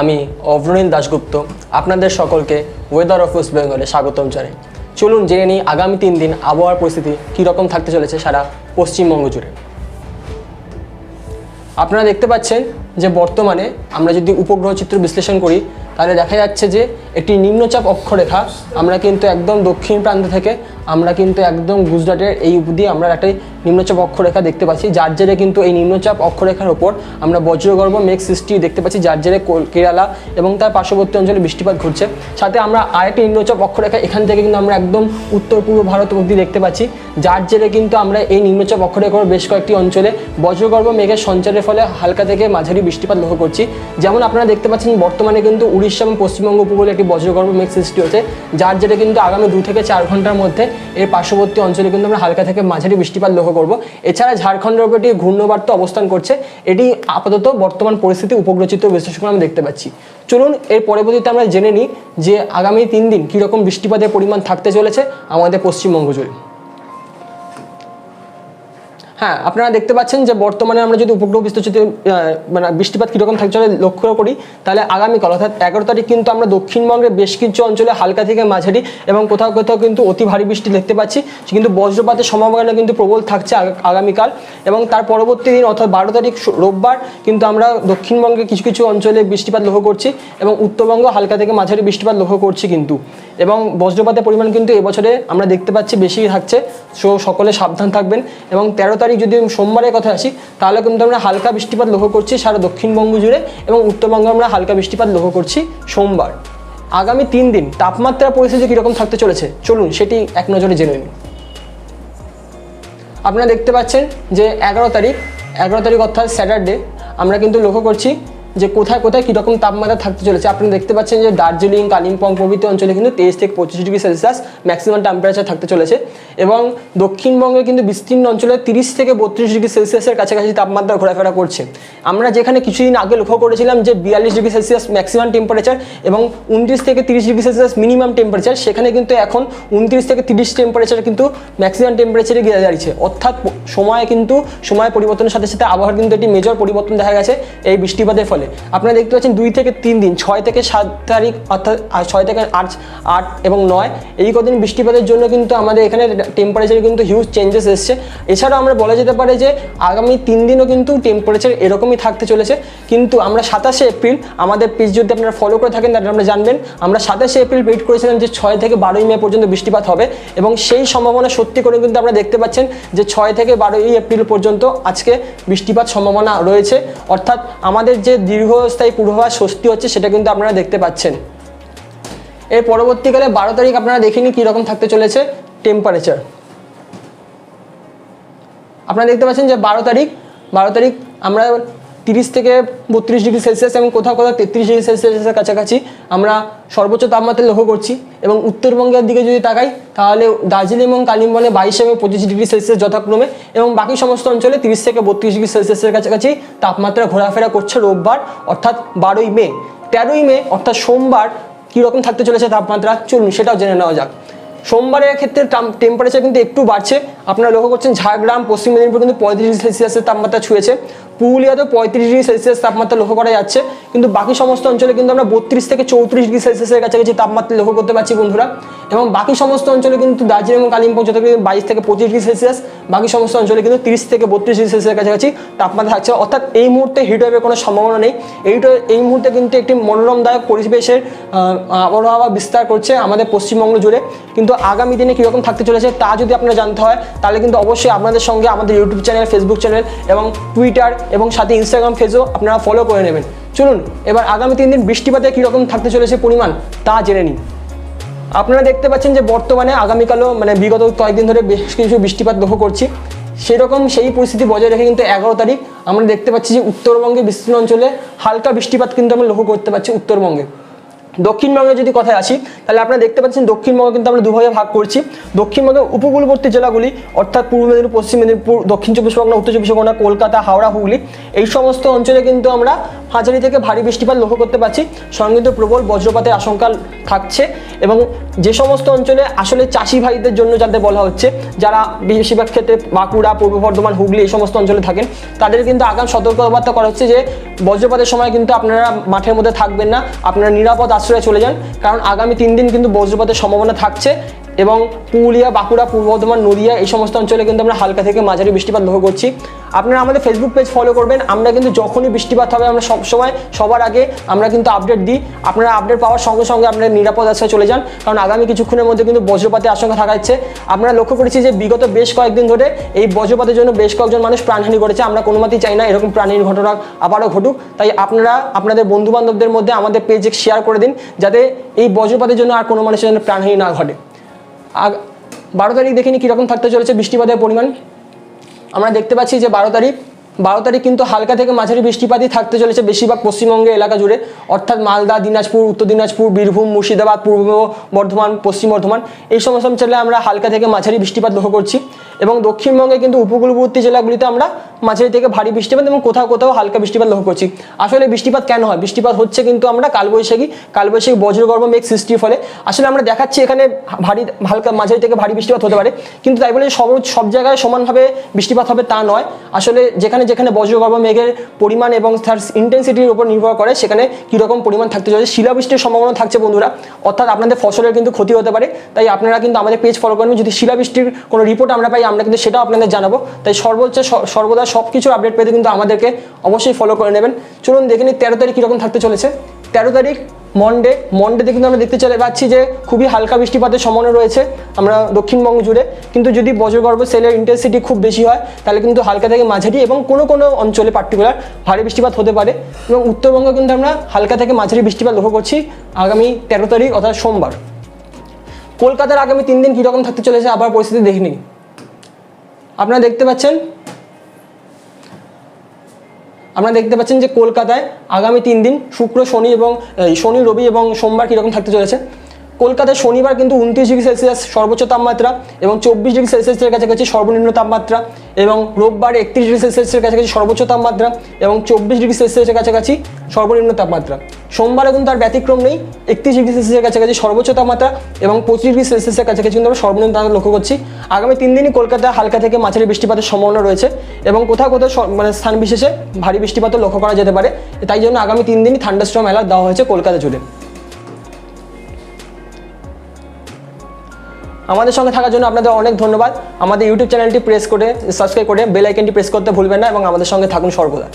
আমি অভ্রনীল দাশগুপ্ত। আপনাদের সকলকে ওয়েদার অফ ওয়েস্ট বেঙ্গলে স্বাগতম জানাই। চলুন জেনে নিই আগামী তিন দিন আবহাওয়ার পরিস্থিতি কীরকম থাকতে চলেছে সারা পশ্চিমবঙ্গ জুড়ে। আপনারা দেখতে পাচ্ছেন যে বর্তমানে আমরা যদি উপগ্রহ চিত্র বিশ্লেষণ করি, তাহলে দেখা যাচ্ছে যে একটি নিম্নচাপ অক্ষরেখা। আমরা কিন্তু একদম দক্ষিণ প্রান্ত থেকে, আমরা কিন্তু একদম গুজরাটের এই অবধি আমরা একটা নিম্নচাপ অক্ষরেখা দেখতে পাচ্ছি। যার জেরে কিন্তু এই নিম্নচাপ অক্ষরেখার ওপর আমরা বজ্রগর্ভ মেঘ সৃষ্টি দেখতে পাচ্ছি, যার জেরে কেরালা এবং তার পার্শ্ববর্তী অঞ্চলে বৃষ্টিপাত ঘটছে। সাথে আমরা আরেকটি নিম্নচাপ অক্ষরেখা, এখান থেকে কিন্তু আমরা একদম উত্তর পূর্ব ভারত অবধি দেখতে পাচ্ছি। যার জেরে কিন্তু আমরা এই নিম্নচাপ অক্ষরেখার বেশ কয়েকটি অঞ্চলে বজ্রগর্ভ মেঘের সঞ্চারের ফলে হালকা থেকে মাঝারি বৃষ্টিপাত লক্ষ্য করছি। যেমন আপনারা দেখতে পাচ্ছেন, বর্তমানে কিন্তু উড়িষ্যা এবং পশ্চিমবঙ্গ উপকূলে একটি বজ্রগর্ভ মেঘ সৃষ্টি হচ্ছে যার যেটা কিন্তু আগামী দু থেকে চার ঘণ্টার মধ্যে এর পার্শ্ববর্তী অঞ্চলে কিন্তু আমরা হালকা থেকে মাঝারি বৃষ্টিপাত লক্ষ্য করব। এছাড়া ঝাড়খণ্ডের উপর একটি ঘূর্ণবার্ত অবস্থান করছে। এটি আপাতত বর্তমান পরিস্থিতি উপগ্রচিত বিশ্লেষণ আমরা দেখতে পাচ্ছি। চলুন এর পরবর্তীতে আমরা জেনে নিই যে আগামী তিন দিন কীরকম বৃষ্টিপাতের পরিমাণ থাকতে চলেছে আমাদের পশ্চিমবঙ্গ জুড়ে। হ্যাঁ আপনারা দেখতে পাচ্ছেন যে বর্তমানে আমরা যদি উপগ্রহ বিস্তৃত মানে বৃষ্টিপাত কীরকম থাকছে লক্ষ্য করি, তাহলে আগামীকাল, অর্থাৎ এগারো তারিখ কিন্তু আমরা দক্ষিণবঙ্গের বেশ কিছু অঞ্চলে হালকা থেকে মাঝারি এবং কোথাও কোথাও কিন্তু অতি ভারী বৃষ্টি দেখতে পাচ্ছি। কিন্তু বজ্রপাতের সম্ভাবনা কিন্তু প্রবল থাকছে আগামীকাল এবং তার পরবর্তী দিন, অর্থাৎ বারো তারিখ রোববার কিন্তু আমরা দক্ষিণবঙ্গের কিছু কিছু অঞ্চলে বৃষ্টিপাত লক্ষ্য করছি এবং উত্তরবঙ্গ হালকা থেকে মাঝারি বৃষ্টিপাত লক্ষ্য করছি কিন্তু। এবং বজ্রপাতের পরিমাণ কিন্তু এবছরে আমরা দেখতে পাচ্ছি বেশি থাকছে। সো সকলে সাবধান থাকবেন। এবং তেরো তারিখ যদি সোমবারের কথা আসি, তাহলে কিন্তু আমরা হালকা বৃষ্টিপাত লক্ষ্য করছি সারা দক্ষিণবঙ্গ জুড়ে এবং উত্তরবঙ্গে আমরা হালকা বৃষ্টিপাত লক্ষ্য করছি সোমবার। আগামী তিন দিন তাপমাত্রা পরিস্থিতি কীরকম থাকতে চলেছে? চলুন সেটি এক নজরে জেনে নিন আপনারা দেখতে পাচ্ছেন যে এগারো তারিখ এগারো তারিখ অর্থাৎ স্যাটারডে, আমরা কিন্তু লক্ষ্য করছি যে কোথায় কোথায় কীরকম তাপমাত্রা থাকতে চলেছে। আপনারা দেখতে পাচ্ছেন যে দার্জিলিং, কালিম্পং প্রভৃতি অঞ্চলে কিন্তু তেইশ থেকে পঁচিশ ডিগ্রি সেলসিয়াস ম্যাক্সিমাম টেম্পারেচার থাকতে চলেছে এবং দক্ষিণবঙ্গে কিন্তু বিস্তীর্ণ অঞ্চলে তিরিশ থেকে বত্রিশ ডিগ্রি সেলসিয়াসের কাছাকাছি তাপমাত্রা ঘোরাফেরা করছে। আমরা যেখানে কিছুদিন আগে লক্ষ্য করেছিলাম যে বিয়াল্লিশ ডিগ্রি সেলসিয়াস ম্যাক্সিমাম টেম্পারেচার এবং উনত্রিশ থেকে তিরিশ ডিগ্রি সেলসিয়াস মিনিমাম টেম্পারেচার সেখানে কিন্তু এখন উনত্রিশ থেকে তিরিশ টেম্পারেচার কিন্তু ম্যাক্সিমাম টেম্পারেচারে গিয়ে দাঁড়িয়েছে। অর্থাৎ সময় কিন্তু সময় পরিবর্তনের সাথে সাথে আবহাওয়ার কিন্তু একটি মেজর পরিবর্তন দেখা গেছে এই বৃষ্টিপাতের ফলে। আপনারা দেখতে পাচ্ছেন দুই থেকে তিন দিন, ছয় থেকে সাত তারিখ, অর্থাৎ ছয় থেকে আট আট এবং নয়, এই কদিন বৃষ্টিপাতের জন্য কিন্তু আমাদের এখানে টেম্পারেচারে কিন্তু হিউজ চেঞ্জেস এসছে। এছাড়াও আমরা বলা যেতে পারে যে আগামী তিন দিনও কিন্তু টেম্পারেচার এরকমই থাকতে চলেছে। কিন্তু আমরা সাতাশে এপ্রিল, আমাদের পেজ যদি আপনারা ফলো করে থাকেন, তাহলে আমরা জানবেন, আমরা সাতাশে এপ্রিল ওয়েট করেছিলাম যে ছয় থেকে বারোই মে পর্যন্ত বৃষ্টিপাত হবে এবং সেই সম্ভাবনা সত্যি করে কিন্তু আমরা দেখতে পাচ্ছেন যে ছয় থেকে বারোই এপ্রিল পর্যন্ত আজকে বৃষ্টিপাত সম্ভাবনা রয়েছে। অর্থাৎ আমাদের যে দীর্ঘস্থায়ী পূর্বাভাস স্বস্তি হচ্ছে, সেটা কিন্তু আপনারা দেখতে পাচ্ছেন। এর পরবর্তীকালে বারো তারিখ আপনারা দেখে নিন কীরকম থাকতে চলেছে টেম্পারেচার আপনারা দেখতে পাচ্ছেন যে বারো তারিখ বারো তারিখ আমরা তিরিশ থেকে বত্রিশ ডিগ্রি সেলসিয়াস এবং কোথাও কোথাও তেত্রিশ ডিগ্রি সেলসিয়াসের কাছাকাছি আমরা সর্বোচ্চ তাপমাত্রা লক্ষ্য করছি এবং উত্তরবঙ্গের দিকে যদি তাকাই, তাহলে দার্জিলিং এবং কালিম্পংয়ে বাইশ এবং পঁচিশ ডিগ্রি সেলসিয়াস যথাক্রমে এবং বাকি সমস্ত অঞ্চলে তিরিশ থেকে বত্রিশ ডিগ্রি সেলসিয়াসের কাছাকাছি তাপমাত্রা ঘোরাফেরা করছে রোববার, অর্থাৎ বারোই মে। তেরোই মে, অর্থাৎ সোমবার, কীরকম থাকতে চলেছে তাপমাত্রা? চলুন সেটাও জেনে নেওয়া যাক। সোমবারের ক্ষেত্রে টেম্পারেচার কিন্তু একটু বাড়ছে। আপনারা লক্ষ্য করছেন ঝাড়গ্রাম, পশ্চিম মেদিনীপুর কিন্তু পঁয়ত্রিশ ডিগ্রি সেলসিয়াসের তাপমাত্রা ছুঁয়েছে। পুরুলিয়াতেও পঁয়ত্রিশ ডিগ্রি সেলসিয়াস তাপমাত্রা লক্ষ্য করা যাচ্ছে। কিন্তু বাকি সমস্ত অঞ্চলে কিন্তু আমরা বত্রিশ থেকে চৌত্রিশ ডিগ্রি সেলসিয়াসের কাছাকাছি তাপমাত্রা লক্ষ্য করতে পারছি বন্ধুরা। এবং বাকি সমস্ত অঞ্চলে কিন্তু দার্জিলিং এবং কালিম্পং যত বাইশ থেকে পঁচিশ ডিগ্রি সেলসিয়াস, বাকি সমস্ত অঞ্চলে কিন্তু তিরিশ থেকে বত্রিশ ডিগ্রি সেলসিয়াসের কাছাকাছি তাপমাত্রা থাকছে। অর্থাৎ এই মুহূর্তে হিট ওয়েভের কোনো সম্ভাবনা নেই। এইটা এই মুহূর্তে কিন্তু একটি মনোরমদায়ক পরিবেশের আবহাওয়া বিস্তার করছে আমাদের পশ্চিমবঙ্গ জুড়ে। কিন্তু আগামী দিনে কীরকম থাকতে চলেছে তা যদি আপনারা জানতে হয়, তাহলে কিন্তু অবশ্যই আপনাদের সঙ্গে আমাদের ইউটিউব চ্যানেল ফেসবুক চ্যানেল এবং টুইটার এবং সাথে ইনস্টাগ্রাম ফেসও আপনারা ফলো করে নেবেন। চলুন, এবার আগামী তিন দিন বৃষ্টিপাতে কীরকম থাকতে চলেছে পরিমাণ, তা জেনে নিন। আপনারা দেখতে পাচ্ছেন যে বর্তমানে আগামীকালও মানে বিগত কয়েকদিন ধরে বেশ কিছু বৃষ্টিপাত লক্ষ্য করছি। সেরকম সেই পরিস্থিতি বজায় রেখে কিন্তু এগারো তারিখ আমরা দেখতে পাচ্ছি যে উত্তরবঙ্গে বিস্তীর্ণ অঞ্চলে হালকা বৃষ্টিপাত কিন্তু আমরা লক্ষ্য করতে পারছি উত্তরবঙ্গে। দক্ষিণবঙ্গে যদি কথায় আসি, তাহলে আপনারা দেখতে পাচ্ছেন দক্ষিণবঙ্গ কিন্তু আমরা দুভাগে ভাগ করছি। দক্ষিণবঙ্গের উপকূলবর্তী জেলাগুলি, অর্থাৎ পূর্ব মেদিনীপুর, পশ্চিম মেদিনীপুর, দক্ষিণ চব্বিশ পরগনা, উত্তর চব্বিশ পরগনা, কলকাতা, হাওড়া, হুগলি, এই সমস্ত অঞ্চলে কিন্তু আমরা হাজারি থেকে ভারী বৃষ্টিপাত লক্ষ্য করতে পারছি। সঙ্গে প্রবল বজ্রপাতের আশঙ্কা থাকছে এবং যে সমস্ত অঞ্চলে আসলে চাষি ভাইদের জন্য যাদের বলা হচ্ছে, যারা বেশিরভাগ ক্ষেত্রে বাঁকুড়া, পূর্ব বর্ধমান, হুগলি এই সমস্ত অঞ্চলে থাকেন, তাদের কিন্তু আগাম সতর্কবার্তা করা হচ্ছে যে বজ্রপাতের সময় কিন্তু আপনারা মাঠের মধ্যে থাকবেন না, আপনারা নিরাপদ আশ্রয়ে চলে যান। কারণ আগামী তিন দিন কিন্তু বজ্রপাতের সম্ভাবনা থাকছে। এবং পুরুলিয়া, বাঁকুড়া, পূর্ব বর্ধমান, নদিয়া এই সমস্ত অঞ্চলে কিন্তু আমরা হালকা থেকে মাঝারি বৃষ্টিপাত লক্ষ্য করছি। আপনারা আমাদের ফেসবুক পেজ ফলো করবেন। আমরা কিন্তু যখনই বৃষ্টিপাত হবে, আমরা সবসময়, সবার আগে আমরা কিন্তু আপডেট দিই। আপনারা আপডেট পাওয়ার সঙ্গে সঙ্গে আপনারা নিরাপদ আশ্রয়ে চলে যান। কারণ আগামী কিছুক্ষণের মধ্যে কিন্তু বজ্রপাতের আশঙ্কা থাকা যাচ্ছে। আমরা লক্ষ্য করেছি যে বিগত বেশ কয়েকদিন ধরে এই বজ্রপাতের জন্য বেশ কয়েকজন মানুষ প্রাণহানি করেছে। আমরা কোনো মতেই চাই না এরকম প্রাণহানির ঘটনা আবারও ঘটুক। তাই আপনারা, আপনাদের বন্ধু বান্ধবদের মধ্যে আমাদের পেজে শেয়ার করে দিন। যাতে এই বজ্রপাতের জন্য আর কোনো মানুষের জন্য প্রাণহানি না ঘটে। বারো তারিখ দেখিনি কীরকম থাকতে চলেছে বৃষ্টিপাতের পরিমাণ। আমরা দেখতে পাচ্ছি যে বারো তারিখ বারো তারিখ কিন্তু হালকা থেকে মাঝারি বৃষ্টিপাতই থাকতে চলেছে বেশিরভাগ পশ্চিমবঙ্গের এলাকা জুড়ে। অর্থাৎ মালদা, দিনাজপুর, উত্তর দিনাজপুর, বীরভূম, মুর্শিদাবাদ, পূর্ব বর্ধমান, পশ্চিম বর্ধমান, এই সমস্ত অঞ্চলে আমরা হালকা থেকে মাঝারি বৃষ্টিপাত লক্ষ্য করছি। এবং দক্ষিণবঙ্গে কিন্তু উপকূলবর্তী জেলাগুলিতে আমরা মাঝারি থেকে ভারী বৃষ্টিপাত এবং কোথাও কোথাও হালকা বৃষ্টিপাত লক্ষ্য করছি। আসলে বৃষ্টিপাত কেন হয়? বৃষ্টিপাত হচ্ছে কিন্তু আমরা কালবৈশাখী কালবৈশাখী বজ্রগর্ভ মেঘ সৃষ্টির ফলে। আসলে আমরা দেখাচ্ছি এখানে ভারী, হালকা মাঝারি থেকে ভারী বৃষ্টিপাত হতে পারে। কিন্তু তাই বলে সব সব জায়গায় সমানভাবে বৃষ্টিপাত হবে তা নয়। আসলে যেখানে যেখানে বজ্রগর্ভ মেঘের পরিমাণ এবং তার ইন্টেন্সিটির উপর নির্ভর করে, সেখানে কীরকম পরিমাণ থাকতে চলেছে। শিলাবৃষ্টির সম্ভাবনা থাকছে বন্ধুরা। অর্থাৎ আপনাদের ফসলের কিন্তু ক্ষতি হতে পারে। তাই আপনারা কিন্তু আমাদের পেজ ফলো করবেন। যদি শিলাবৃষ্টির কোনো রিপোর্ট আমরা পাই, আমরা কিন্তু সেটাও আপনাদের জানাব। তাই সর্বোচ্চ, সর্বদা সব কিছুর আপডেট পেতে কিন্তু আমাদেরকে অবশ্যই ফলো করে নেবেন। চলুন দেখে নিই তেরো তারিখ কীরকম থাকতে চলেছে। তেরো তারিখ মন্ডে মন্ডেতে কিন্তু আমরা দেখতে চলে পাচ্ছি যে খুবই হালকা বৃষ্টিপাতের সম্ভাবনা রয়েছে আমরা দক্ষিণবঙ্গ জুড়ে। কিন্তু যদি বজ্রগর্ভ সেলের ইন্টেন্সিটি খুব বেশি হয়, তাহলে কিন্তু হালকা থেকে মাঝারি এবং কোনো কোনো অঞ্চলে পার্টিকুলার ভারী বৃষ্টিপাত হতে পারে। এবং উত্তরবঙ্গে কিন্তু আমরা হালকা থেকে মাঝারি বৃষ্টিপাত লক্ষ্য করছি আগামী তেরো তারিখ অর্থাৎ সোমবার। কলকাতার আগামী তিন দিন কীরকম থাকতে চলেছে আবার পরিস্থিতি দেখে নিই। আপনারা দেখতে পাচ্ছেন আপনারা দেখতে পাচ্ছেন যে কলকাতায় আগামী তিন দিন শুক্র, শনি এবং শনি, রবি এবং সোমবার কীরকম থাকতে চলেছে। কলকাতায় শনিবার কিন্তু উনত্রিশ ডিগ্রি সেলসিয়াস সর্বোচ্চ তাপমাত্রা এবং চব্বিশ ডিগ্রি সেলসিয়াসের কাছাকাছি সর্বনিম্ন তাপমাত্রা এবং রোববার একত্রিশ ডিগ্রি সেলসিয়াসের কাছাকাছি সর্বোচ্চ তাপমাত্রা এবং চব্বিশ ডিগ্রি সেলসিয়াসের কাছাকাছি সর্বনিম্ন তাপমাত্রা। সোমবারে কিন্তু তার ব্যতিক্রম নেই। একত্রিশ ডিগ্রি সেলসিয়াসের কাছাকাছি সর্বোচ্চ তাপমাত্রা এবং পঁচিশ ডিগ্রি সেলসিয়াসের কাছাকাছি কিন্তু আমরা সর্বনিম্ন তাপমাত্রা লক্ষ্য করছি। আগামী তিন দিনই কলকাতায় হালকা থেকে মাঝারি বৃষ্টিপাতের সম্ভাবনা রয়েছে এবং কোথাও কোথাও মানে স্থান বিশেষে ভারী বৃষ্টিপাতও লক্ষ্য করা যেতে পারে। তাই জন্য আগামী তিন দিনই থান্ডারস্ট্রম অ্যালার্ট দেওয়া হয়েছে কলকাতা জুড়ে। আমাদের সঙ্গে থাকার জন্য আপনাদের অনেক ধন্যবাদ। আমাদের ইউটিউব চ্যানেলটি প্রেস করে সাবস্ক্রাইব করে বেল আইকনটি প্রেস করতে ভুলবেন না এবং আমাদের সঙ্গে থাকুন সর্বদা।